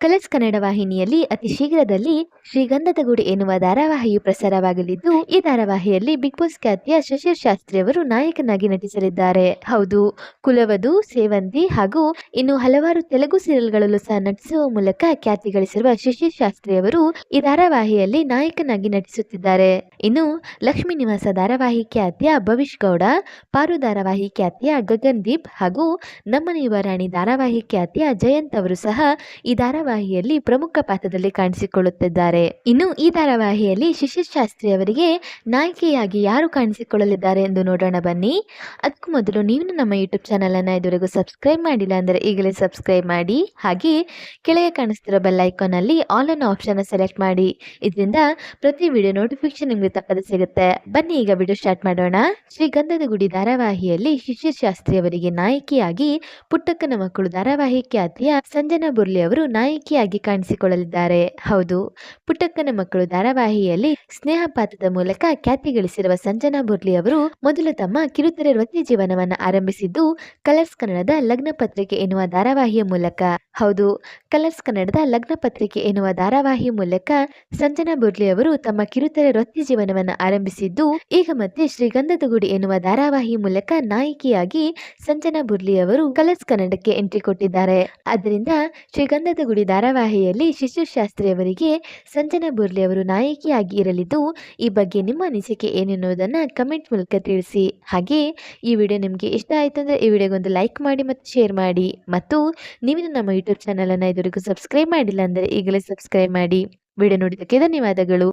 Colours Kannada ವಾಹಿನಿಯಲ್ಲಿ ಅತಿ ಶೀಘ್ರದಲ್ಲಿ ಶ್ರೀಗಂಧದ ಗುಡಿ ಎನ್ನುವ ಧಾರಾವಾಹಿಯು ಪ್ರಸಾರವಾಗಲಿದ್ದು, ಈ ಧಾರಾವಾಹಿಯಲ್ಲಿ ಬಿಗ್ ಬಾಸ್ ಖ್ಯಾತಿಯ ಶಶಿರ್ ಶಾಸ್ತ್ರಿ ಅವರು ನಾಯಕನಾಗಿ ನಟಿಸಲಿದ್ದಾರೆ. ಹೌದು, ಕುಲವಧು, ಸೇವಂತಿ ಹಾಗೂ ಇನ್ನು ಹಲವಾರು ತೆಲುಗು ಸೀರಿಯಲ್ಗಳಲ್ಲೂ ಸಹ ನಟಿಸುವ ಮೂಲಕ ಖ್ಯಾತಿ ಗಳಿಸಿರುವ ಶಶಿರ್ ಶಾಸ್ತ್ರಿ ಅವರು ಈ ಧಾರಾವಾಹಿಯಲ್ಲಿ ನಾಯಕನಾಗಿ ನಟಿಸುತ್ತಿದ್ದಾರೆ. ಇನ್ನು ಲಕ್ಷ್ಮೀ ನಿವಾಸ ಧಾರಾವಾಹಿ ಖ್ಯಾತಿಯ ಭವಿಷ್ ಗೌಡ, ಪಾರು ಧಾರಾವಾಹಿ ಖ್ಯಾತಿಯ ಗಗನ್ ದೀಪ್ ಹಾಗೂ ನಮ್ಮನೆಯುವ ರಾಣಿ ಧಾರಾವಾಹಿ ಖ್ಯಾತಿಯ ಜಯಂತ್ ಅವರು ಸಹ ಈ ಧಾರಾವಾಹಿಯಲ್ಲಿ ಪ್ರಮುಖ ಪಾತ್ರದಲ್ಲಿ ಕಾಣಿಸಿಕೊಳ್ಳುತ್ತಿದ್ದಾರೆ. ಇನ್ನು ಈ ಧಾರಾವಾಹಿಯಲ್ಲಿ ಶಿಶಿರ್ ಶಾಸ್ತ್ರಿ ಅವರಿಗೆ ನಾಯಕಿಯಾಗಿ ಯಾರು ಕಾಣಿಸಿಕೊಳ್ಳಲಿದ್ದಾರೆ ಎಂದು ನೋಡೋಣ ಬನ್ನಿ. ಅದಕ್ಕೂ ಮೊದಲು ನೀವು ನಮ್ಮ ಯೂಟ್ಯೂಬ್ ಚಾನಲನ್ನು ಇದುವರೆಗೂ ಸಬ್ಸ್ಕ್ರೈಬ್ ಮಾಡಿಲ್ಲ ಅಂದರೆ ಈಗಲೇ ಸಬ್ಸ್ಕ್ರೈಬ್ ಮಾಡಿ. ಹಾಗೆ ಕೆಳಗೆ ಕಾಣಿಸ್ತಿರೋ ಬೆಲ್ ಐಕಾನಲ್ಲಿ ಆಲ್ ಅನ್ ಆಪ್ಷನ್ ಸೆಲೆಕ್ಟ್ ಮಾಡಿ. ಇದರಿಂದ ಪ್ರತಿ ವಿಡಿಯೋ ನೋಟಿಫಿಕೇಶನ್ ನಿಮಗೆ ತಕ್ಕದ ಸಿಗುತ್ತೆ. ಬನ್ನಿ ಈಗ ವಿಡಿಯೋ ಸ್ಟಾರ್ಟ್ ಮಾಡೋಣ. ಶ್ರೀಗಂಧದ ಗುಡಿ ಧಾರಾವಾಹಿಯಲ್ಲಿ ಶಿಶಿರ್ ಶಾಸ್ತ್ರಿ ಅವರಿಗೆ ನಾಯಕಿಯಾಗಿ ಪುಟ್ಟಕ್ಕನ ಮಕ್ಕಳು ಧಾರಾವಾಹಿ ಖ್ಯಾತಿಯ ಸಂಜನಾ ಬುರ್ಲಿ ಅವರು ನಾಯಕಿಯಾಗಿ ಕಾಣಿಸಿಕೊಳ್ಳಲಿದ್ದಾರೆ. ಹೌದು, ಪುಟ್ಟಕ್ಕನ ಮಕ್ಕಳು ಧಾರಾವಾಹಿಯಲ್ಲಿ ಸ್ನೇಹ ಪಾತ್ರದ ಮೂಲಕ ಖ್ಯಾತಿ ಗಳಿಸಿರುವ ಸಂಜನಾ ಬುರ್ಲಿ ಅವರು ಮೊದಲು ತಮ್ಮ ಕಿರುತೆರೆ ವೃತ್ತಿ ಜೀವನವನ್ನ ಆರಂಭಿಸಿದ್ದು ಕಲರ್ಸ್ ಕನ್ನಡದ ಲಗ್ನ ಪತ್ರಿಕೆ ಎನ್ನುವ ಧಾರಾವಾಹಿಯ ಮೂಲಕ. ಹೌದು, ಕಲರ್ಸ್ ಕನ್ನಡದ ಲಗ್ನ ಪತ್ರಿಕೆ ಎನ್ನುವ ಧಾರಾವಾಹಿಯ ಮೂಲಕ ಸಂಜನಾ ಬುರ್ಲಿ ಅವರು ತಮ್ಮ ಕಿರುತೆರೆ ವೃತ್ತಿ ಜೀವನವನ್ನ ಆರಂಭಿಸಿದ್ದು, ಈಗ ಮತ್ತೆ ಶ್ರೀಗಂಧದ ಗುಡಿ ಎನ್ನುವ ಧಾರಾವಾಹಿ ಮೂಲಕ ನಾಯಕಿಯಾಗಿ ಸಂಜನಾ ಬುರ್ಲಿ ಅವರು ಕಲರ್ಸ್ ಕನ್ನಡಕ್ಕೆ ಎಂಟ್ರಿ ಕೊಟ್ಟಿದ್ದಾರೆ. ಆದ್ದರಿಂದ ಶ್ರೀಗಂಧದ ಗುಡಿ ಧಾರಾವಾಹಿಯಲ್ಲಿ ಶಿಶುಶಾಸ್ತ್ರಿಯವರಿಗೆ ಸಂಜನಾ ಬುರ್ಲಿ ಅವರು ನಾಯಕಿಯಾಗಿ ಇರಲಿದ್ದು, ಈ ಬಗ್ಗೆ ನಿಮ್ಮ ಅನಿಸಿಕೆ ಏನೆನ್ನುವುದನ್ನು ಕಮೆಂಟ್ ಮೂಲಕ ತಿಳಿಸಿ. ಹಾಗೆ, ಈ ವಿಡಿಯೋ ನಿಮಗೆ ಇಷ್ಟ ಆಯಿತು ಅಂದರೆ ಈ ವಿಡಿಯೋಗೊಂದು ಲೈಕ್ ಮಾಡಿ ಮತ್ತು ಶೇರ್ ಮಾಡಿ. ಮತ್ತು ನೀವು ನಮ್ಮ ಯೂಟ್ಯೂಬ್ ಚಾನಲನ್ನು ಇದುವರೆಗೂ ಸಬ್ಸ್ಕ್ರೈಬ್ ಮಾಡಿಲ್ಲ ಅಂದರೆ ಈಗಲೇ ಸಬ್ಸ್ಕ್ರೈಬ್ ಮಾಡಿ. ವಿಡಿಯೋ ನೋಡಿದ್ದಕ್ಕೆ ಧನ್ಯವಾದಗಳು.